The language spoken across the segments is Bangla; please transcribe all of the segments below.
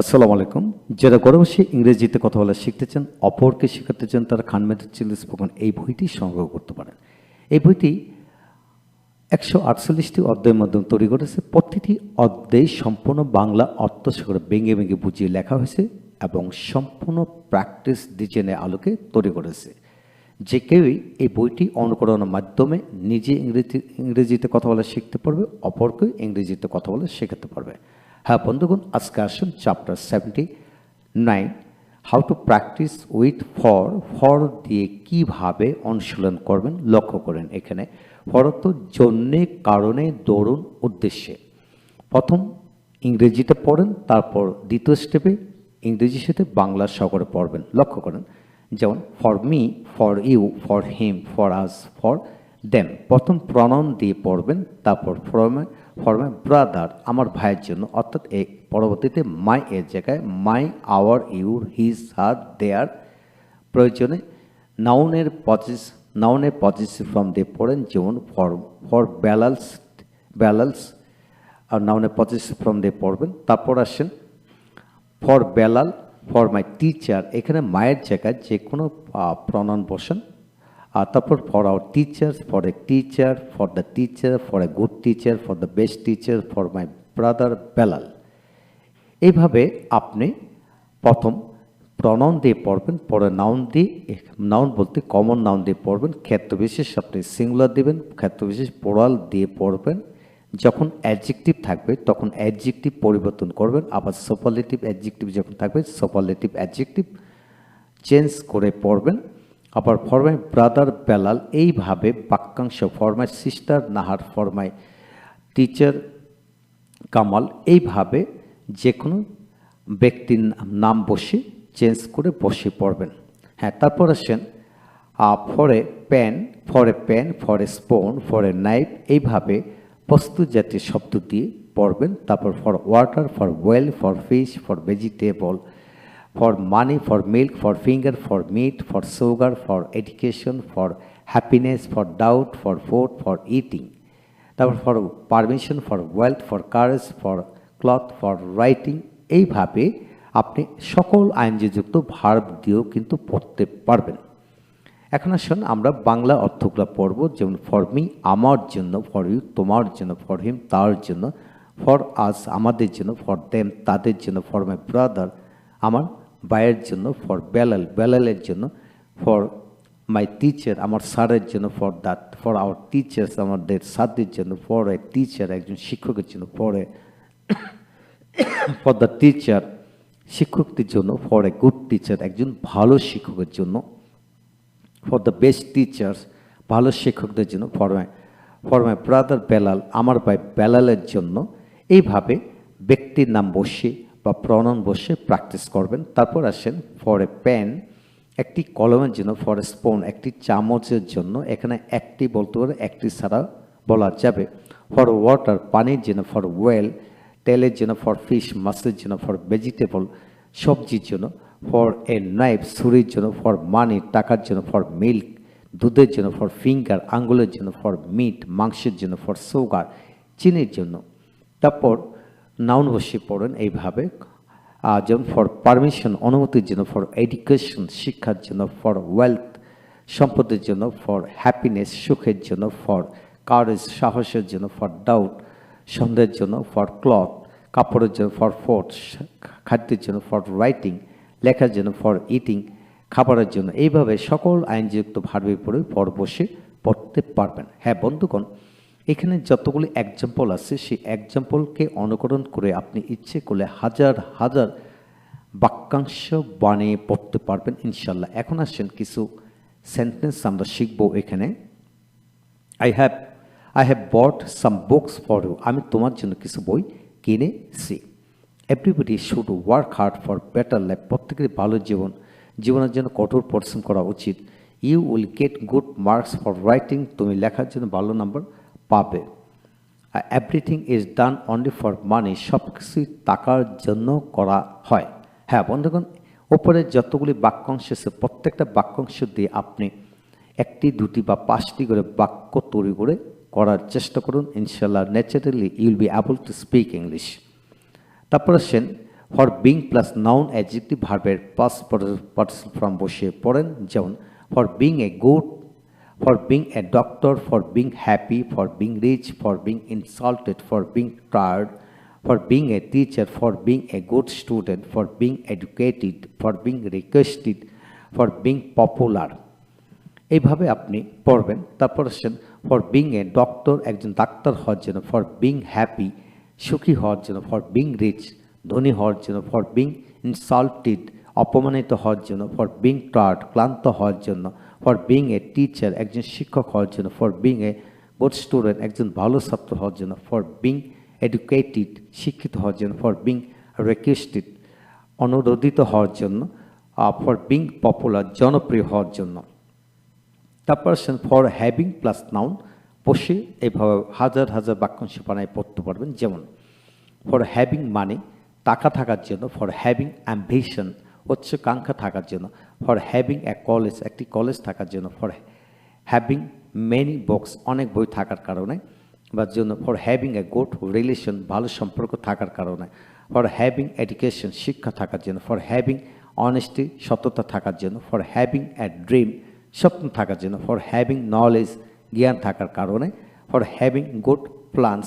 আসসালামু আলাইকুম। যারা ঘরে বসে ইংরেজিতে কথা বলা শিখতে চান অপরকে শেখাতে চান তারা খানমেদের চিল স্পোকন এই বইটি সংগ্রহ করতে পারেন। এই বইটি একশো আটচল্লিশটি অধ্যায়ের মাধ্যমে তৈরি করেছে প্রতিটি অধ্যায় সম্পূর্ণ বাংলা অর্থ করে ভেঙে ভেঙে বুঝিয়ে লেখা হয়েছে এবং সম্পূর্ণ প্র্যাকটিস ডিজাইনের আলোকে তৈরি করেছে যে কেউই এই বইটি অনুকরণের মাধ্যমে নিজে ইংরেজি ইংরেজিতে কথা বলা শিখতে পারবে অপরকে ইংরেজিতে কথা বলা শেখাতে পারবে। হ্যাঁ বন্ধুগণ, আজকে আসুন chapter seventy nine how to practise with for for দিয়ে কীভাবে অনুশীলন করবেন, লক্ষ্য করেন এখানে। ফর তো জন্যে, কারণে দরুন উদ্দেশ্যে। প্রথম ইংরেজিতে পড়েন, তারপর দ্বিতীয় স্টেপে ইংরেজির সাথে বাংলা সহকারে পড়বেন। লক্ষ্য করেন, যেমন for me for you for him for us for them প্রথম প্রণয়ন দিয়ে পড়বেন, তারপর ফরমে ফরমে ব্রাদার আমার ভাইয়ের জন্য, অর্থাৎ এই পরবর্তীতে মাই এর জায়গায় my our your his her their প্রয়োজনে নাউনের পজিস নাউনের পজিটিভ ফর্ম দিয়ে পড়েন যেমন ফর ফর ব্যালান্স ব্যালান্স আর নাউনের পজিটিভ ফর্ম দিয়ে পড়বেন তারপর আসেন for Belal for my teacher এখানে মায়ের জায়গায় যে কোনো প্রণয়ন বসেন আর তারপর for our teacher for a teacher for the teacher for a good teacher for the best teacher for my brother Belal এইভাবে আপনি প্রথম প্রনাউন দিয়ে পড়বেন, পরে নাউন দিয়ে নাউন বলতে কমন নাউন দিয়ে পড়বেন ক্ষেত্রবিশেষ আপনি সিঙ্গুলার দিবেন ক্ষেত্রবিশেষ পোড়াল দিয়ে পড়বেন। যখন অ্যাডজেক্টিভ থাকবে, তখন অ্যাডজেক্টিভ পরিবর্তন করবেন, আবার সুপারলেটিভ অ্যাডজেক্টিভ যখন থাকবে সুপারলেটিভ অ্যাডজেক্টিভ চেঞ্জ করে পড়বেন। আবার ফরমাই ব্রাদার বেলাল এইভাবে বাক্যাংশ for my sister Nahar for my teacher Kamal এইভাবে যে কোনো ব্যক্তির নাম বসে, চেঞ্জ করে বসে পড়বেন। হ্যাঁ তারপর আসেন for pan for pan, for spoon, for knife, এইভাবে বস্তু জাতীয় শব্দ দিয়ে পড়বেন। তারপর for water, for oil, for fish, for vegetable for money for milk for finger for meat for sugar for education for happiness for doubt for food for eating তারপর for permission for wealth for courage for cloth for writing এইভাবে আপনি সকল আইনযুক্ত ভার্ব দিয়েও কিন্তু পড়তে পারবেন। এখন আসুন আমরা বাংলা অর্থগুলো পড়ব, যেমন ফর মি আমার জন্য ফর ইউ তোমার জন্য ফর হিম তার জন্য ফর আস আমাদের জন্য ফর দেম তাদের জন্য ফর মাই ব্রাদার আমার ভাইয়ের জন্য ফর বেলাল, বেলালের জন্য ফর মাই টিচার আমার স্যারের জন্য for that for our teachers আমাদের সাথীর জন্য ফর এ টিচার একজন শিক্ষকের জন্য for a for the teacher শিক্ষকদের জন্য ফর এ গুড টিচার একজন ভালো শিক্ষকের জন্য ফর দ্য বেস্ট টিচার্স ভালো শিক্ষকদের জন্য for my for my brother Belal, আমার ভাই বেলালের জন্য। এইভাবে ব্যক্তির নাম বসে বা প্রণন বসে প্র্যাকটিস করবেন। তারপর আসেন ফর এ পেন একটি কলমের জন্য ফর এ স্পোন একটি চামচের জন্য। এখানে একটি বলতে পারে একটি ছাড়া বলা যাবে। ফর ওয়াটার পানির জন্য ফর ওয়েল তেলের জন্য ফর ফিশ মাছের জন্য ফর ভেজিটেবল সবজির জন্য। ফর এ নাইফ ছুরির জন্য ফর মানি টাকার জন্য ফর মিল্ক দুধের জন্য ফর ফিঙ্গার আঙ্গুলের জন্য ফর মিট মাংসের জন্য ফর সুগার চিনির জন্য। তারপর নাউন বসে পড়েন এইভাবে যেমন ফর পারমিশন অনুমতির জন্য ফর এডুকেশন শিক্ষার জন্য ফর ওয়েলথ সম্পদের জন্য ফর হ্যাপিনেস সুখের জন্য ফর কারেজ সাহসের জন্য ফর ডাউট সন্দেহের জন্য ফর ক্লথ কাপড়ের জন্য ফর ফোর্ট খাদ্যের জন্য ফর রাইটিং লেখার জন্য ফর ইটিং খাবারের জন্য, এইভাবে সকল আইনযুক্ত ভার্বের পরে পর বসে পড়তে পারবেন। হ্যাঁ বন্ধুগণ এখানে যতগুলি এক্সাম্পল আছে, সেই এক্সাম্পলকে অনুকরণ করে আপনি ইচ্ছে করলে হাজার হাজার বাক্যাংশ বানিয়ে পড়তে পারবেন ইনশাল্লাহ এখন আসেন কিছু সেন্টেন্স আমরা শিখব এখানে। I have I have bought some books for you আমি তোমার জন্য কিছু বই কিনেছি। Everybody should work hard for better life প্রত্যেকের ভালো জীবন, জীবনের জন্য কঠোর পরিশ্রম করা উচিত। You will get good marks for writing তুমি লেখার জন্য ভালো নাম্বার পাবে। আর everything is done only for money সব কিছুই টাকার জন্য করা হয়। হ্যাঁ বন্ধুগণ ওপরে যতগুলি বাক্যাংশ আছে, প্রত্যেকটা বাক্যাংশ দিয়ে আপনি একটি, দুটি বা পাঁচটি করে বাক্য তৈরি করে করার চেষ্টা করুন। ইনশাল্লাহ naturally you'll be able to speak English তারপর আসেন for being plus noun adjective ভার্বের পাস পার্টিসিপাল ফর্ম বসিয়ে পড়েন। যেমন for being a good for being a doctor, for being happy, for being rich, for being insulted, for being tired, for being a teacher, for being a good student, for being educated, for being requested, for being popular. এইভাবে আপনি পড়বেন তারপর আসছেন ফর বিং এ ডক্টর একজন ডাক্তার হওয়ার জন্য ফর বিং হ্যাপি সুখী হওয়ার জন্য ফর বিং রিচ ধনী হওয়ার জন্য ফর বিং ইনসাল্টেড অপমানিত হওয়ার জন্য ফর বিং টার্ড ক্লান্ত হওয়ার জন্য ফর বিং এ টিচার একজন শিক্ষক হওয়ার জন্য for being a good student একজন ভালো ছাত্র হওয়ার জন্য ফর বিং এডুকেটেড শিক্ষিত হওয়ার জন্য ফর বিং রিকোয়েস্টেড অনুরোধিত হওয়ার জন্য ফর বিং পপুলার জনপ্রিয় হওয়ার জন্য। তারপর ফর হ্যাভিং প্লাস নাউন বসে এভাবে হাজার হাজার বাক্যাংশ বানায় পড়তে পারবেন। যেমন ফর হ্যাভিং মানে টাকা থাকার জন্য ফর হ্যাভিং অ্যাম্বিশন উচ্চাকাঙ্ক্ষা থাকার জন্য ফর হ্যাভিং এ কলেজ একটি কলেজ থাকার জন্য ফর হ্যাভিং মেনি বক্স অনেক বই থাকার কারণে, বা জন্য for having a good relation ভালো সম্পর্ক থাকার কারণে ফর হ্যাভিং এডুকেশন শিক্ষা থাকার জন্য ফর হ্যাভিং অনেস্টি সততা থাকার জন্য ফর হ্যাভিং এ ড্রিম স্বপ্ন থাকার জন্য ফর হ্যাভিং নলেজ জ্ঞান থাকার কারণে ফর হ্যাভিং গুড প্ল্যান্স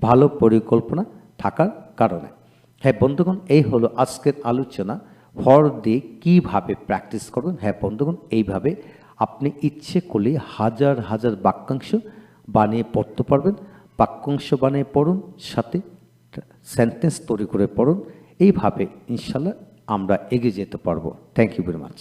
ভালো পরিকল্পনা থাকার কারণে। হ্যাঁ বন্ধুগণ, এই হলো আজকের আলোচনা। ফর দিয়ে কীভাবে প্র্যাকটিস করবেন হ্যাঁ বন্ধুগণ, এইভাবে আপনি ইচ্ছে করলে হাজার হাজার বাক্যাংশ বানিয়ে পড়তে পারবেন। বাক্যাংশ বানিয়ে পড়ুন, সাথে সেন্টেন্স তৈরি করে পড়ুন। এইভাবে ইনশাল্লাহ আমরা এগিয়ে যেতে পারব। Thank you very much